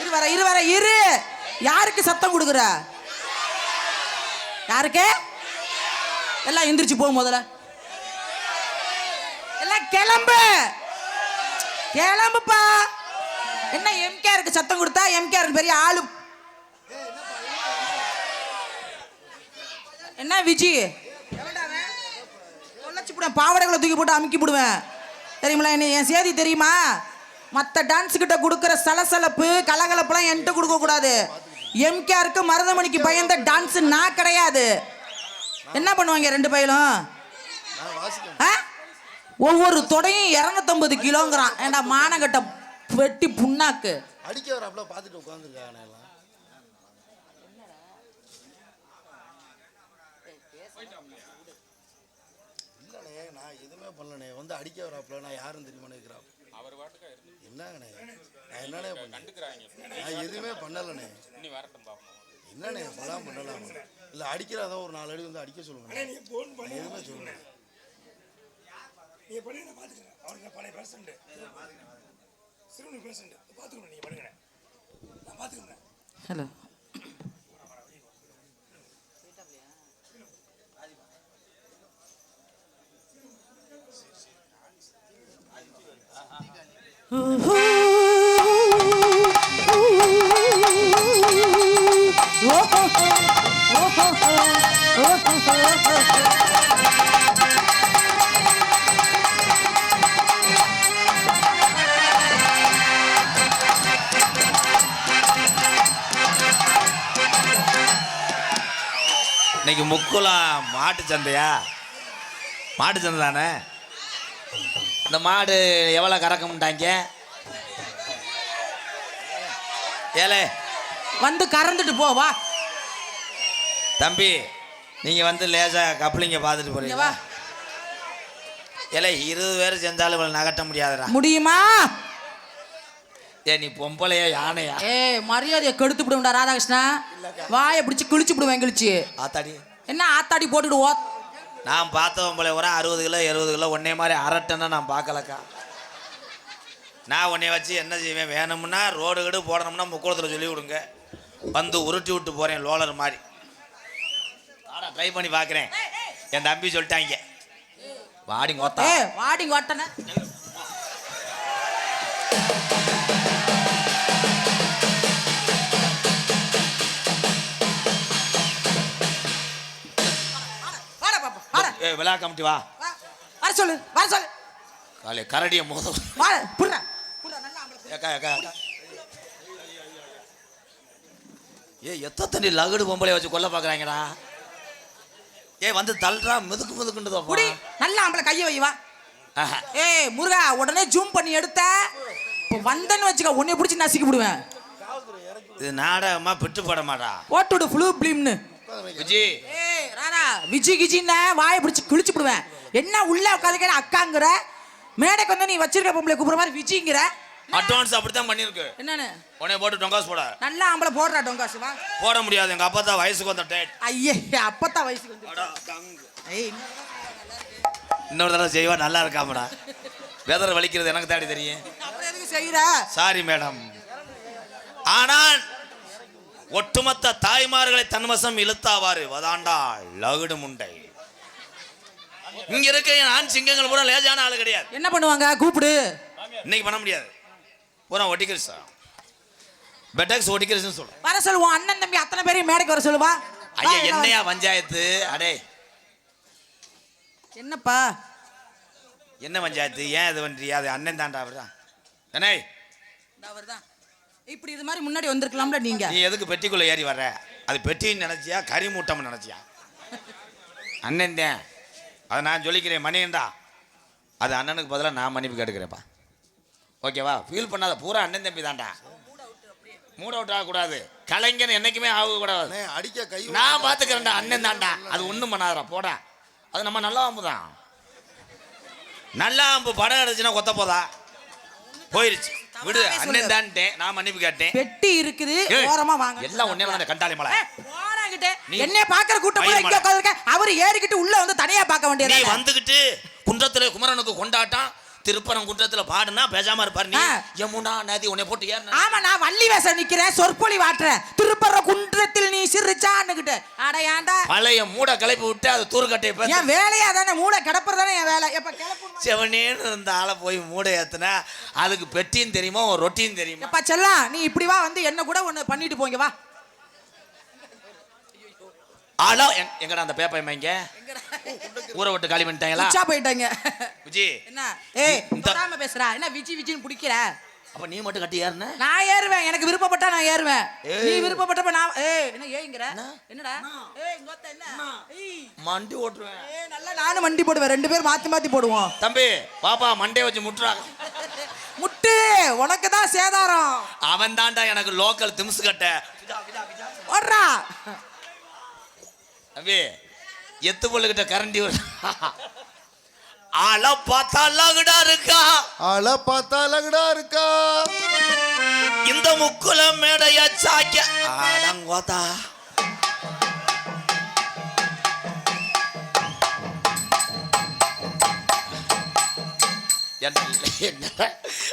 இரு வர இரு. வர இரு யாருக்கு சத்தம் கொடுக்குற? யாருக்கு? எல்லாம் எந்திரிச்சு போ முதல்ல. எல்லாம் கிளம்பு. கிளம்புப்பா. என்ன எம்கேருக்கு சத்தம் கொடுத்தா? எம்கேருக்கு பெரிய ஆளு. என்ன விஜி? தொலைச்சு போடுவேன் தூக்கி போட்டு அமுக்கி போடுவேன். தெரியுங்களா என்ன என் சேதி தெரியுமா? மற்ற டான்ஸ் கிட்ட கொடுக்குற சலசலப்பு கலகலப்புலாம் என்கிட்ட கொடுக்க கூடாது. எம்கேஆருக்கு மருதமணிக்கு பயந்த டான்ஸ் நான் கிடையாது. என்ன பண்ணுவாங்க ரெண்டு பையலும்? ஒவ்வொரு தொடையும் இரநூத்தம்பது கிலோங்கிறான். ஏண்டா மானகட்ட வெட்டி புண்ணாக்கு. அடிக்க வராப்புல பார்த்துட்டு உட்காந்துருக்காங்க எல்லாம். இல்லைண்ணே நான் எதுவுமே பண்ணலண்ணே. வந்து அடிக்க வராப்புல நான் யாரும் தெரியுமா என்னங்கண்ணே? நான் என்னண்ணே பண்ணேன் நான் எதுவுமே பண்ணலண்ணே. என்னண்ணே இப்பெல்லாம் பண்ணலாம்? இல்லை அடிக்கிறதா ஒரு நாலு அடி வந்து அடிக்க சொல்லுங்க நீ போன் பண்ணி நான் எதுவுமே சொல்லுங்க நீங்க பண்ணி நான் பாத்துக்கிறேன் அவருக்கு பழைய பேசண்ட் சிறுவனு பேசண்ட் பாத்துக்கணும் நீங்க பண்ணுங்க நான் பாத்துக்கிறேன் ஹலோ மாட்டு சந்தையா? மாட்டு சந்தை தானே? இந்த மாடு எவ்வளோ கறக்கமுட்டாங்க? ஏலே. வந்து கறந்துட்டு போ வா. தம்பி நீங்கள் வந்து லேசாக கப்ளிங்க பார்த்துட்டு போறீங்க வா. ஏலே இருபது பேர் செஞ்சாலும் இவ்வளோ நகட்ட முடியாதுடா. முடியுமா? ஏ நீ பொம்பளையா யானையா? ஏய் மரியாதையை கெடுத்து விடுவேன்டா ராதாகிருஷ்ணா. வாயை பிடிச்சி கிழிச்சு விடுவேன் கிழிச்சு. ஆத்தாடி. என்ன ஆத்தாடி போட்டுட்டு ஓ நான் பார்த்த பொம்பளை ஒரு அறுபது கிலோ எழுபது கிலோ ஒன்னே மாதிரி அரட்டன்னா நான் பார்க்கலக்கா. நான் உன்னை வச்சு என்ன செய்வேன்? வேணும்னா ரோடு கீடு போடணும்னா முக்குளத்தில் சொல்லி விடுங்க வந்து உருட்டி விட்டு போகிறேன் லோலர் மாதிரி. ஆடா ட்ரை பண்ணி பார்க்குறேன். என் தம்பி சொல்லிட்டாங்க. வாடி கோத்தா ஏ வாடி ஓட்டன விழா கமிட்டி வா. வா. வர சொல்லு வர சொல்லு. காலை கரடியை மோத வா. புடுறா. புடுறா நல்லா. ஏக்கா ஏக்கா ஏ எத்த தண்ணி லகுடு பொம்பளை வச்சு கொல்ல பார்க்குறாங்கடா ஏ வந்து தள்ளுறா மிதுக்கு மிதுக்குன்றதோ புடி நல்லா ஆம்பளை கையை வை வா. ஏய் முருகா உடனே ஜூம் பண்ணி எடுத்த. இப்போ வந்தேன்னு வச்சுக்க உன்னை பிடிச்சி நசுக்கி விடுவேன். இது நாடகமா பிட்டு போட மாட்டா. போட்டு விடு ஃப்ளூ பிலிம்னு விஜி. ஏய் ராரா விஜி கிஜின்னு வாயை பிடிச்சி கிழிச்சு விடுவேன். என்ன உள்ள உட்காந்துக்க அக்காங்கிற? மேடைக்கு வந்து நீ வச்சிருக்க பொம்பளை கூப்பிடுற மாதிரி விஜிங்கிற? அட்வான்ஸ் அப்படித்தான் பண்ணிருக்கு என்னன்னு? உடனே போட்டு டொங்காஸ் போட. நல்லா ஆம்பளை போடுறா டொங்காசு வா. போட முடியாது. எங்க அப்பா தான் வயசுக்கு வந்த டேட் ஐயே அப்பத்தான் வயசுக்கு வந்து ஏய் இன்னொரு தடவை செய்வா நல்லா இருக்காமடா. வெதர் வலிக்கிறது எனக்கு தாடி தெரியும். அப்புறம் எதுக்கு செய்யற சாரி மேடம் ஆனால் ஒட்டுமொத்த தாய்மார்களை தன்வசம் இழுத்தாவாரு வதாண்டா லகுடு முண்டை. இங்க இருக்க ஆண் சிங்கங்கள் பூரா லேஜான ஆளு கிடையாது. என்ன பண்ணுவாங்க? கூப்பிடு. இன்னைக்கு பண்ண முடியாது. பூரா ஒட்டிக்கிறா பெட்டக்ஸ் ஒட்டிக்கிறதுன்னு சொல்றேன் வர சொல்லு உன் அண்ணன் தம்பி அத்தனை பேரையும் மேடைக்கு வர சொல்லுவா? ஐயா என்னையா பஞ்சாயத்து? அடே. என்னப்பா? என்ன பஞ்சாயத்து? ஏன் இது பண்றியா? அது அண்ணன் தாண்டா அவர்தான். அண்ணே அவர்தான். இப்படி இது மாதிரி முன்னாடி வந்திருக்கலாம்ல நீங்க. நீ எதுக்கு பெட்டிக்குள்ள ஏறி வர்ற? அது பெட்டின்னு நினைச்சியா கறி மூட்டம் நினைச்சியா? அண்ணன் தான் அதை நான் சொல்லிக்கிறேன் மணியன்டா அது அண்ணனுக்கு பதிலாக நான் மன்னிப்பு கேட்டுக்கிறேன்ப்பா. ஓகேவா? ஃபீல் பண்ணாத பூரா அண்ணன் தம்பி தான்டா. மூட அவுட் ஆகக்கூடாது. கலைஞன் என்னைக்குமே ஆகக்கூடாது. அடிக்க கை நான் பார்த்துக்கிறேன்டா அண்ணன் தான்டா. அது ஒன்றும் பண்ணாதடா போடா. அது நம்ம நல்ல அம்பு தான். நல்ல அம்பு படம் அடிச்சுன்னா கொத்த போதா? போயிருச்சு. விடு அண்ணன் சொல்லு. தான்ட்டேன் நான் மன்னிப்பு கேட்டேன் பெட்டி இருக்குது ஓரமா வாங்க எல்லாம் ஒண்ணே வந்து கண்டாளி மலை. நீ- என்னைய பாக்குற கூட்டம் மயிர் இங்க. உட்கார்ந்திருக்க. அவரு ஏறிக்கிட்டு உள்ள வந்து தனியா பார்க்க நீ வேண்டியது வந்துகிட்டு குன்றத்துல குமரனுக்கு கொண்டாட்டம் திருப்பரம் குன்றத்துல பாடுனா பேசாம இருப்பாரு நீ. யமுனா நதி உன்னை போட்டு ஏறின ஆமா நான் வள்ளி வேஷம் நிக்கிறேன் சொற்பொழி வாட்டுறேன். திருப்பற குன்றத்தில் நீ சிரிச்சான்னுகிட்டு. அட ஏன்டா? பழைய மூட கிளப்பி விட்டு அது தூர்கட்டையை பேச என் வேலையா தானே மூளை கிடப்புறதானே என் வேலை. எப்ப கிளப்பு செவனேன்னு இருந்த ஆளை போய் மூடை ஏத்துனா அதுக்கு பெட்டியும் தெரியுமா ஒரு ரொட்டியும் தெரியுமா? எப்பா செல்லாம் நீ இப்படி வா வந்து என்ன கூட ஒண்ணு பண்ணிட்டு போங்க வா. ஆளோ எங்க- எங்கடா அந்த பேப்பர் இங்க? ஊரை விட்டு காலி பண்ணிட்டாங்களா? உச்சா போயிட்டாங்க. விஜி என்ன? ஏய் தொடாம பேசுறா என்ன விஜி விஜின்னு பிடிக்கிற? அப்ப நீ மட்டும் கட்டி ஏறின? நான் ஏறுவேன். எனக்கு விருப்பப்பட்டா நான் ஏறுவேன். நீ விருப்பப்பட்டப்ப நான் ஏய் என்ன ஏய்ங்கற? என்னடா? ஏய் இங்க ஒத்த என்ன? ஏய். மண்டி ஓட்டுருவேன் ஏய் நல்லா நானும் வண்டி போடுவேன். ரெண்டு பேரும் மாத்தி மாத்தி போடுவோம். தம்பி பாப்பா மண்டே வச்சு முட்டுறாங்க முட்டு! உனக்கு தான் சேதாரம். அவன் தான்டா எனக்கு லோக்கல் திம்ஸ் கட்ட. ஓடுறா. தம்பி எத்து பொண்ணுகிட்ட கரண்டி ஒரு ஆள பார்த்தா லகுடா இருக்கா? ஆளை பார்த்தா அழகுடா இருக்கா? இந்த முக்குல மேடைய சாக்கிய அடங்கோதா என்ன- என்ன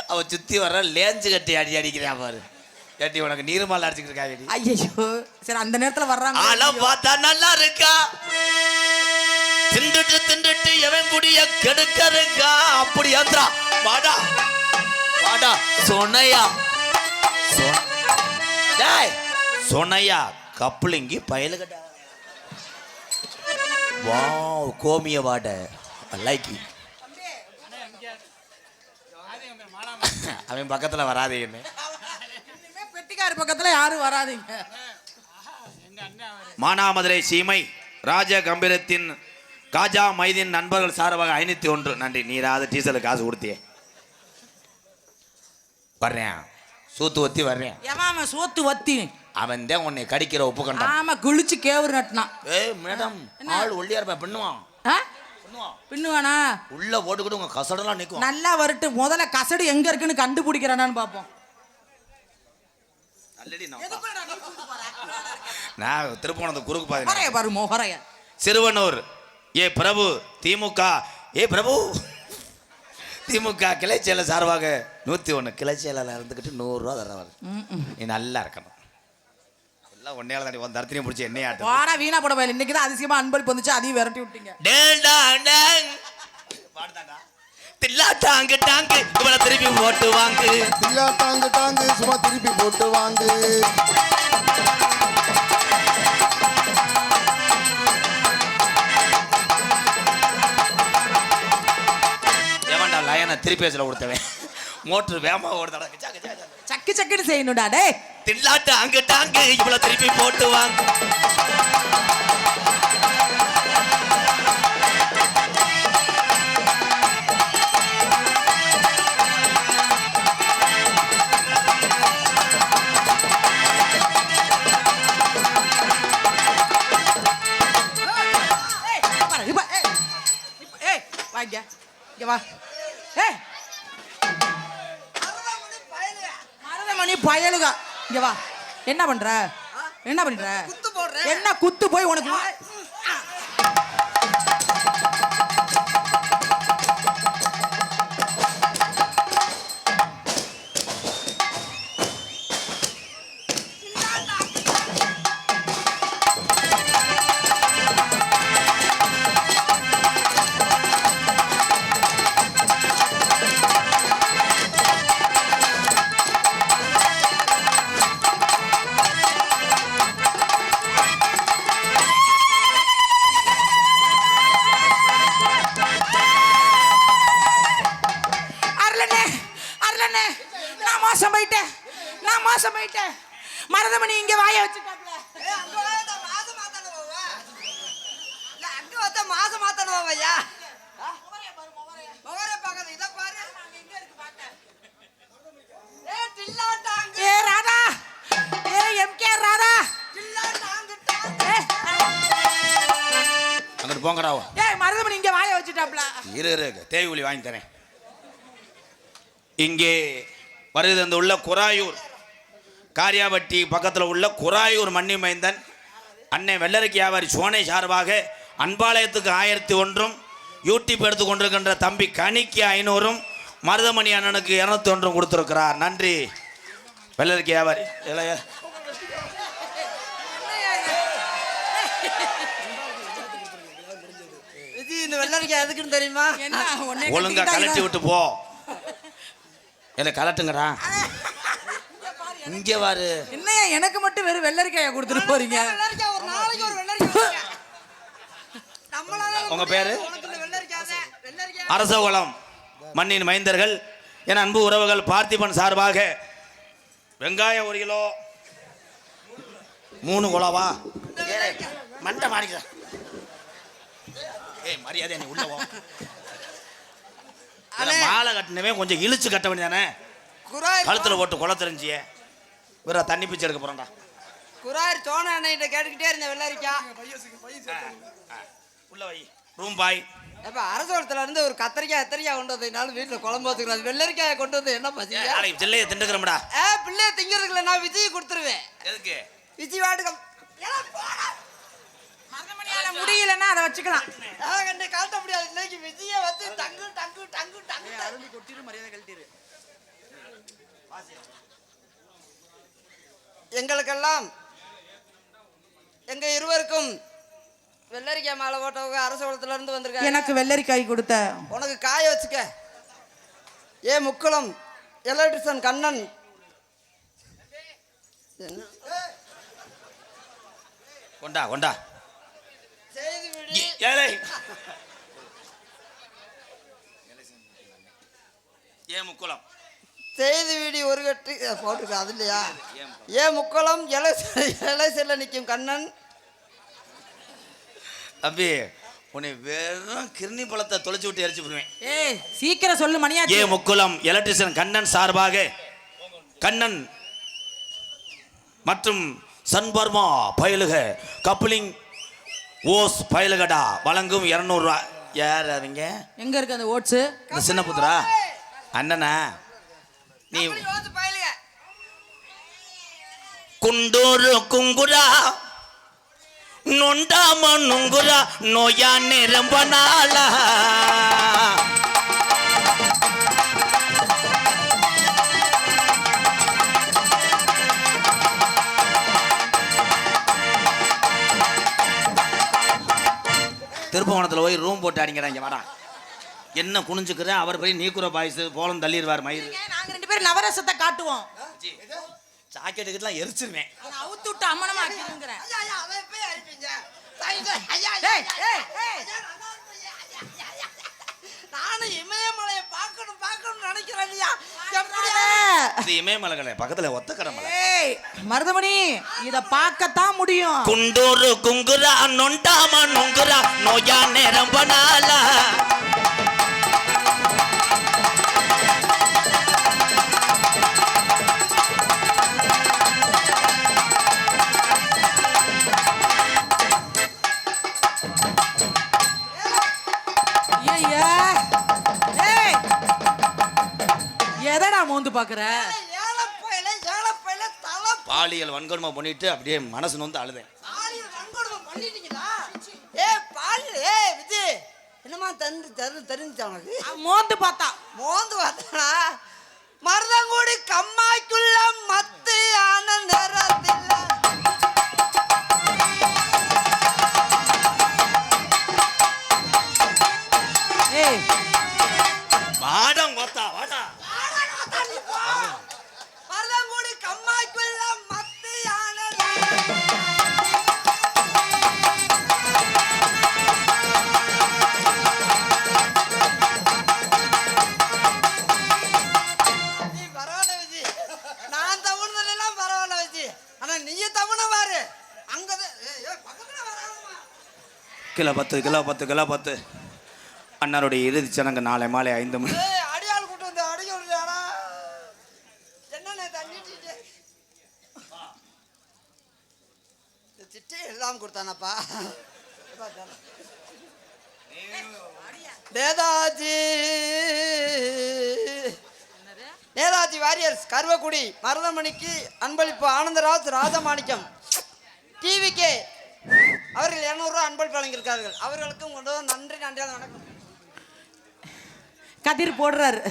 அவ சுத்தி வர லேஞ்சு கட்டி அடி அடிக்கிறான் பாரு. கட்டி உனக்கு நீர்மால் அடிச்சுக்கிட்டு இருக்காடி ஐயோ சரி அந்த நேரத்துல வர்றாங்க. ஆள பார்த்தா நல்லா இருக்கா? திண்டுட்டு திண்டுட்டு எவன் குடிய கெடுக்க இருக்கா அப்படி அந்தா வாடா வாடா சொன்னையா சொ- டேய் சொன்னையா கப்ளிங்கி பயலுகடா வாவ் கோமிய வாட. லைக் அவன் பக்கத்துல வராதேன்னு இனிமே பெட்டிக்கார பக்கத்துல யாரும் வராதீங்க. மானாமதுரை சீமை ராஜ கம்பீரத்தின் காஜா மைதீன் நண்பர்கள் சார்பாக ஐநூத்தி ஒன்று. நன்றி. நீராத டீசலுக்கு காசு கொடுத்தியே வர்றேன். சூத்து ஒத்தி வர்றேன். எவன் அவன் சோத்து வத்தி. அவன் தான் உன்னை கடிக்கிற உப்பு கண்டான் ஆமா குளிச்சு கேவுரு நட்டினான். ஏய் மேடம் ஆள் ஒல்லியா இருப்பேன். பின்னுவான்? பின்னுவான். உள்ள போட்டுக்கிட்டு உங்க கசடெல்லாம் நிற்கும் நல்லா வரட்டு முதல்ல கசடு எங்க இருக்குன்னு கண்டுபிடிக்கிறானான்னு பாப்போம் நான் திருப்போணத்து குறுக்கு பாதி பாரு மொஹரைய சிறுவனூர். ஏ பிரபு திமுக. ஏ பிரபு. திமுக கிளை செயலர் சார்பாக நூற்றி ஒன்று கிளை செயலாளர் இருந்துக்கிட்டு நூறுரூவா தரவர் நீ நல்லா இருக்கணும். எல்லாம் ஒன்னே தாண்டி உன் தரத்தினையும் பிடிச்சி என்னைய வாடா வீணா போட வயல் இன்னைக்கு தான் அதிசயமா அன்பளிப்பு வந்துச்சு. அதையும் விரட்டி விட்டீங்க. தில்லா டாங்கு டாங்கு. இவனை திருப்பி போட்டு வாங்கு. தில்லா டாங்கு டாங்கு. சும்மா திருப்பி போட்டு வாங்கு. எவன்டா லயனை திருப்பி பேசல கொடுத்தவன். மோட்டர் வேகமா ஓடுதாடா. சக்கு சக்குன்னு செய்யணும்டா டேய் தில்லாட்டு அங்கு டாங்கு. இவ்வளவு திருப்பி போட்டு வாங்க. பாரு, இப்ப, ஏய், இப்ப, ஏய், வா இங்க. இங்க வா. ஏய். மருதமணி பயலுக இங்க வா என்ன பண்ற? என்ன பண்ற? என்ன குத்து போய் உனக்கு? இரு தேவி ஒளி வாங்கி தரேன் இங்கே வருது அந்த உள்ள குராயூர் காரியாபட்டி பக்கத்தில் உள்ள குராயூர் மன்னி மைந்தன் அன்னை வெள்ளரிக்கு வியாபாரி சோனை சார்பாக அன்பாளையத்துக்கு ஆயிரத்தி ஒன்றும் யூடியூப் எடுத்து கொண்டிருக்கின்ற தம்பி கனிக்கு ஐநூறும் மருதமணி அண்ணனுக்கு இரநூத்தி ஒன்றும் கொடுத்துருக்கிறார். நன்றி. வெள்ளரிக்கை வியாபாரி இல்லையா விஜி இந்த வெள்ளரிக்காய் எதுக்குன்னு தெரியுமா? என்ன உன்னை ஒழுங்கா கலட்டி? விட்டு போ. இல்லை கலட்டுங்கடா இங்கே வாரு. என்னய்யா எனக்கு மட்டும் வெறும் வெள்ளரிக்காயை கொடுத்துட்டு போறீங்க? உங்க பேரு? அரசகுலம் மண்ணின் மைந்தர்கள் என் அன்பு உறவுகள் பார்த்திபன் சார்பாக வெங்காயம் ஒரு கிலோ மூணு குலவா மண்டை மாடிக்க ஏய் மரியாதை நீ உள்ள இதுல மாலை கட்டினவே கொஞ்சம் இழுச்சு கட்ட வேண்டியதானே? குராய் கழுத்துல போட்டு குலை தெரிஞ்சியே. வேற தண்ணி பிச்சை எடுக்க போறேன்டா. குராய் சோன அண்ணன்கிட்ட கேட்டுக்கிட்டே இருந்த வெள்ளரிக்காய் உள்ள வை. ரூம் பாய் அப்ப அரசோளத்துல இருந்து ஒரு கத்திரிக்காய் கத்திரிக்காய் கொண்டு வந்ததுனால வீட்டுல குழம்பு வச்சுக்கிறாது வெள்ளரிக்காயை கொண்டு வந்து என்ன பசியா நாளைக்கு சில்லையை திண்டுக்கிறோம்டா ஏ பிள்ளைய திங்கிறதுக்குல நான் விஜய் கொடுத்துருவேன். எதுக்கு? விஜய் வாட்டுக்கம் முடியலன்னா அதை வச்சுக்கலாம். நான் கண்டு காட்ட முடியாது. இன்னைக்கு விஜய வந்து டங்கு டங்கு டங்கு டங்கு. அருள் கொட்டிரு மரியாதை கழட்டிரு. எங்களுக்கெல்லாம் எங்க இருவருக்கும் வெள்ளரிக்காய் மாலை போட்டவங்க அரசகுளத்துல இருந்து வந்திருக்காங்க. எனக்கு வெள்ளரிக்காய் கொடுத்த. உனக்கு காய வச்சுக்க. ஏ முக்குளம் எலக்ட்ரிஷன் கண்ணன்? கொண்டா கொண்டா. ஏ முக்குளம். செய்தி வீடி ஒரு கட்டு போட்டிருக்கு அது இல்லையா? ஏ முக்குளம். இலை இலை செல்ல நிற்கும் கண்ணன். தம்பி உன்னை வெறும் கிருணி பழத்தை தொலைச்சு விட்டு எரிச்சு விடுவேன். ஏய் சீக்கிரம் சொல்லு ஏ மணியாச்சி முக்குளம் எலக்ட்ரிஷியன் கண்ணன் சார்பாக கண்ணன் மற்றும் சன்பர்மா பயலுக கப்ளிங் ஓஸ் பயலுகடா வழங்கும் இரநூறுவா யார் அவங்க? எங்க இருக்கு அந்த ஓட்ஸ்? இந்த சின்ன புத்திரா? அண்ணனா நீ. குண்டூரு குங்குரா நொண்டாம நுங்குரா நோயா ரொம்ப நாளா திருப்பவனத்தில் போய் ரூம் போட்டு அடிங்கிறாங்க வாடா. என்ன குனிஞ்சுக்கிறேன் அவர் போய் நீக்குற பாய்ஸ் போலம் தள்ளிடுவார் மயிறு. நாங்க ரெண்டு பேரும் நவரசத்தை காட்டுவோம். ஜாக்கெட்டுக்கெல்லாம் எரிச்சிருவேன். அதை அவுத்து விட்டு அம்மனமா ஆக்கிருங்கிறேன். நானும் இமயமலையை பார்க்கணும் பார்க்கணும்னு நினைக்கிறேன் ஐயா. எப்படியா இது இமயமலை கடை பக்கத்துல ஒத்தக்கடை மலை. ஏய் மருதமணி இத பார்க்கத்தான் முடியும். குண்டூரு குங்குரா நொண்டாம நொங்குரா நோயா நேரம் பனாலா பாக்குற பாலியல் வன்கொடுமை பண்ணிட்டு அப்படியே மனசு நொந்து அழுதேன். என்னமா தந்து தரு தெரிஞ்சு உனக்கு? மோந்து பார்த்தா. மோந்து பார்த்தானா மருதங்குடி கம்மாய்க்குள்ள மத்து ஆனந்தரத்தில் ஏய் கிலோ பத்து கிலோ பத்து கிலோ பத்து. அண்ணனுடைய இறுதி சடங்கு நாளை மாலை ஐந்து மணி. அடியாள் வந்து எல்லாம் கொடுத்தானப்பா. நேதாஜி. நேதாஜி வாரியர்ஸ் கருவக்குடி மருதமணிக்கு அன்பளிப்பு ஆனந்தராஜ் ராஜமாணிக்கம். டிவிகே அன்பளிப்பு வழங்கியிருக்கார்கள். அவர்களுக்கும் கொண்டு நன்றி நன்றி வணக்கம். கதிர் போடுறாரு.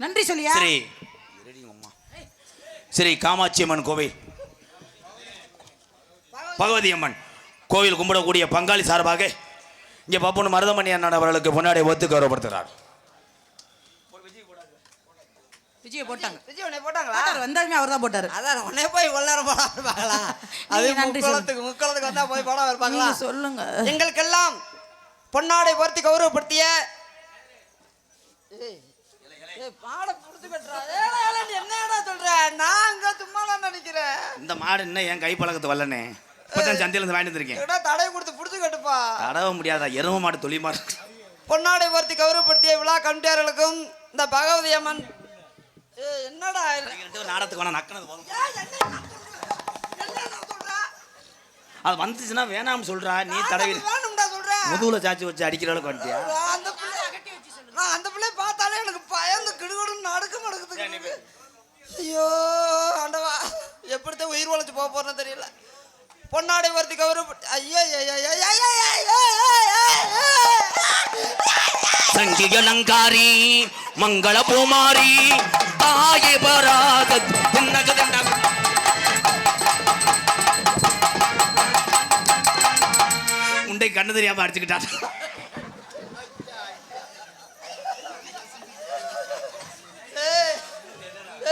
நன்றி சொல்லியா? சரி. அம்மா சரி காமாட்சி அம்மன் கோவில். பகவதி அம்மன் கோவில் கும்பிடக்கூடிய பங்காளி சார்பாக இங்கே பப்புனு மருதமணி அண்ணன் அவர்களுக்கு முன்னாடி ஒத்து கௌரவப்படுத்துகிறார் விஜய போட்டாங்க. விஜய் உன்னை போட்டாங்களா? போட்டாரு, வந்தாலுமே அவர் தான் போட்டாரு. அதான் உடனே போய் இவ்வளவு நேரம் படம் பார்க்கலாம் அது நீங்க நன்றி முக்குளத்துக்கு முக்குளத்துக்கு வந்தா போய் படம் இருப்பாங்களா? நீங்க சொல்லுங்க. எங்களுக்கெல்லாம் பொன்னாடை பொருத்தி கௌரவப்படுத்திய என்னடா சொல்ற? நான் அங்க சும்மா நினைக்கிறேன். இந்த மாடு இன்னும் என் கை பழக்கத்து வரலனே இப்பதான் சந்தையிலேருந்து வாங்கிட்டு வந்திருக்கேன். ஏடா, தடை கொடுத்து புடிச்சு கட்டுப்பா. தடவ முடியாதா? எரும மாடு தொழி மாடு. பொன்னாடை பொருத்தி கௌரவப்படுத்திய விழா கமிட்டியாளர்களுக்கும் இந்த பகவதி அம்மன் என்னடா நாடகத்துக்கு வேணா நக்கினது போதும்? அது வந்துச்சுன்னா வேணாம்னு சொல்றா நீ தடவி. முதுகுல சாச்சி வச்சு அடிக்கிற அளவுக்கு வந்துட்டியா அந்த பிள்ளை நான் அந்த பிள்ளைய பார்த்தாலே எனக்கு பயந்து கிடுகிடுன்னு நடுக்க மடக்குது ஐயோ ஆண்டவா எப்படித்தான் உயிர் உழைச்சு போக போறேன்னு தெரியல பொன்னாடை வருத்தி கௌரவப்பட்டு ஐயோ ஐயோ, ஐயோ, மங்கள பூமாரி. ஆய பராக உண்டை கண்ணு தெரியாம அடிச்சுக்கிட்டான். ஏய்,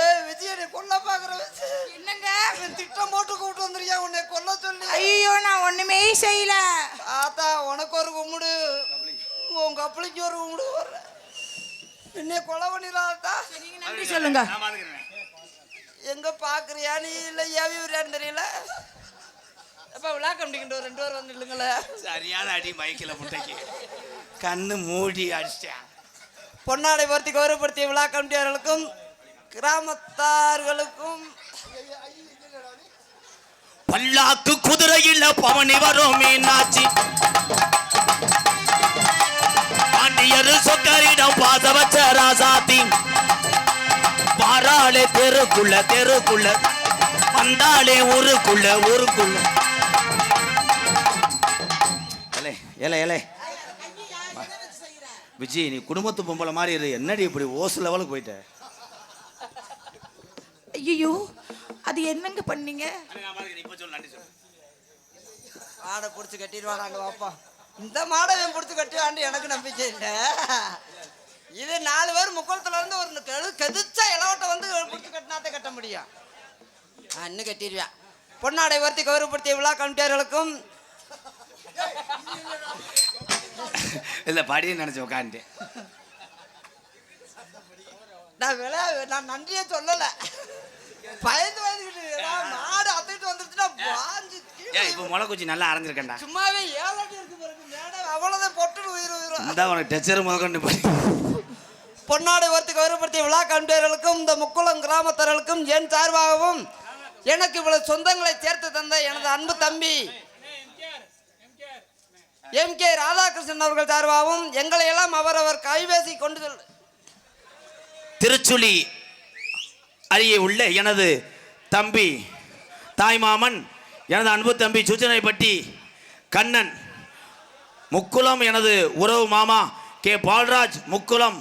ஏய், விஜய், என்னை கொல்ல பார்க்குற விஜய். என்னங்க? இவன் திட்டம் போட்டு கூப்பிட்டு வந்திருக்கியா? உன்னை கொல்ல சொல்லி. ஐயோ நான் ஒண்ணுமே செய்யல. ஆத்தா உனக்கு ஒரு கும்பிடு உன் கப்பலிக்கு ஒரு கும்பிடு வர்ற என்னை கொலை பண்ணிடாதா நன்றி சொல்லுங்க. எங்க பாக்குறியா நீ இல்ல ஏவி விரியான்னு தெரியல. அப்ப விழா கம்பிக்கிட்ட ஒரு ரெண்டு பேர் வந்து இல்லைங்களே சரியான அடி மைக்கில் முட்டைக்கு. கண்ணு மூடி அடிச்சிட்டேன். பொன்னாடை பொருத்தி கௌரவப்படுத்திய விழா கமிட்டியாளர்களுக்கும் கிராமத்தார்களுக்கும். பல்லாக்கு குதிரையில் பவனி வரும் மீனாட்சி. பாண்டியரு சொக்கரிடம் பாச வச்ச ராசாத்தி. பாராளே தெருக்குள்ள தெருக்குள்ள வந்தாளே ஊருக்குள்ள ஊருக்குள்ள. ஏலே ஏலே ஏலே. விஜய் நீ குடும்பத்து பொம்பளை மாதிரி இரு. என்னடி இப்படி ஓசு லெவலுக்கு போயிட்ட? ஐயோ அது என்னங்க பண்ணீங்க? மாடை பிடிச்சி கட்டிடுவாடாங்க வாப்பா. இந்த மாடை இவன் பிடிச்சி கட்டிவான்னு எனக்கு நம்பிக்கை இல்லை. இது நாலு பேர் முக்கோளத்துல இருந்து ஒரு கெடு கெதிச்ச இளவட்டை வந்து பிடிச்சி கட்டினாத்தே கட்ட முடியும். நான் இன்னும் கட்டிடுவேன் பொன்னாடை வருத்தி கௌரவப்படுத்திய விழா கமிட்டியாளர்களுக்கும் இல்லை படின்னு நினச்சி உட்காந்துட்டேன் நான் விளையா நான் நன்றியே சொல்லல. பயந்து பயந்துக்கிட்டு மாடு அத்திட்டு வந்துருச்சுன்னா வாஞ்சி ஏன் இப்போ முளைக்குச்சி நல்லா அரைஞ்சிருக்கேன்டா. சும்மாவே ஏழடி இருக்கு பாருங்க. மேடம் அவ்வளோதான் பொட்டு உயிர் உயிரும் இந்த உனக்கு டெச்சர் முதற்கொண்டு பொன்னாடை ஒருத்து கௌரவப்படுத்திய விழா கண்டவர்களுக்கும் இந்த முக்குளம் கிராமத்தர்களுக்கும் என் சார்பாகவும் எனக்கு இவ்வளவு சொந்தங்களை சேர்த்து தந்த எனது அன்பு தம்பி எம் கே ராதாகிருஷ்ணன் அவர்கள் சார்பாகவும் எங்களை எல்லாம் அவரவர் கைபேசி கொண்டு திருச்சுழி. அருகே உள்ள எனது தம்பி தாய்மாமன் எனது அன்பு தம்பி சுச்சனைப்பட்டி கண்ணன் முக்குளம் எனது உறவு மாமா கே. பால்ராஜ் முக்குளம்.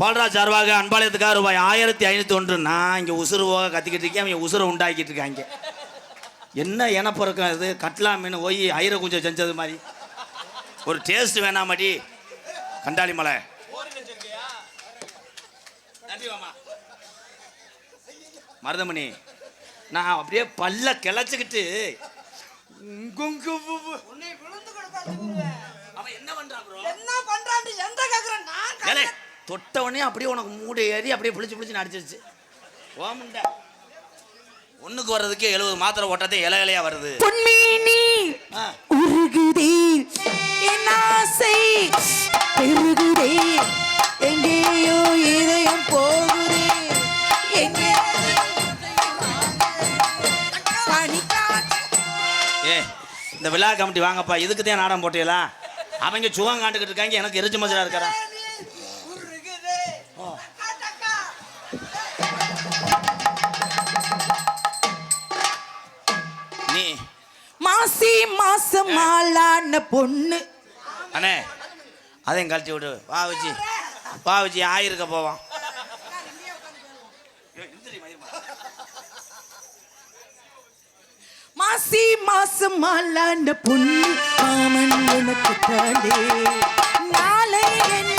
பால்ராஜ் சார்பாக அன்பாலயத்துக்காக ரூபாய் ஆயிரத்தி ஐநூற்றி ஒன்று. நான் இங்கே உசுறு போக கத்திக்கிட்டு இருக்கேன் அவங்க உசுரை உண்டாக்கிட்டு இருக்காங்க என்ன இனப்பொருக்கம் இது கட்லா மீன் ஒய் ஐர குஞ்சம் செஞ்சது மாதிரி. ஒரு டேஸ்ட் வேணாமாடி கண்டாளி மலை. நன்றி மருதமணி நான் அப்படியே பல்ல கிளச்சிக்கிட்டு அவன் என்ன பண்றான் ப்ரோ என்ன பண்றான்னு எந்த கேக்குறேன்? நான் ஏலே கண்ண- தொட்ட உடனே அப்படியே உனக்கு மூடு ஏறி அப்படியே பிடிச்சி பிடிச்சி நடிச்சிருச்சு. ஓமுண்டா ஒண்ணுக்கு வர்றதுக்கே எழுபது மாத்திரை ஓட்டத்தே இலை இலையா வருது. பொன்மேனி உருகுதே. என் ஆசை பெருகுதே. எங்கேயோ இதயம் போகுதே. எங்கே இந்த விழா கமிட்டி வாங்கப்பா இதுக்கு தான் நாடகம் போட்டீங்களா அவங்க சுகம் காண்டுக்கிட்டு இருக்காங்க எனக்கு எரிச்சு மச்சரா இருக்கிறா உருகுதே. டக்கா, டக்கா. நீ. மாசி மாசம் மாலான பொண்ணு. அண்ணே அதையும் கழட்டி விடு. வா வச்சு வா வச்சு ஆயிருக்க போவான் மாசி மாசம் மாலாண்ட பொண்ணு மாமன் உனக்கு தானே. நாளை என்ன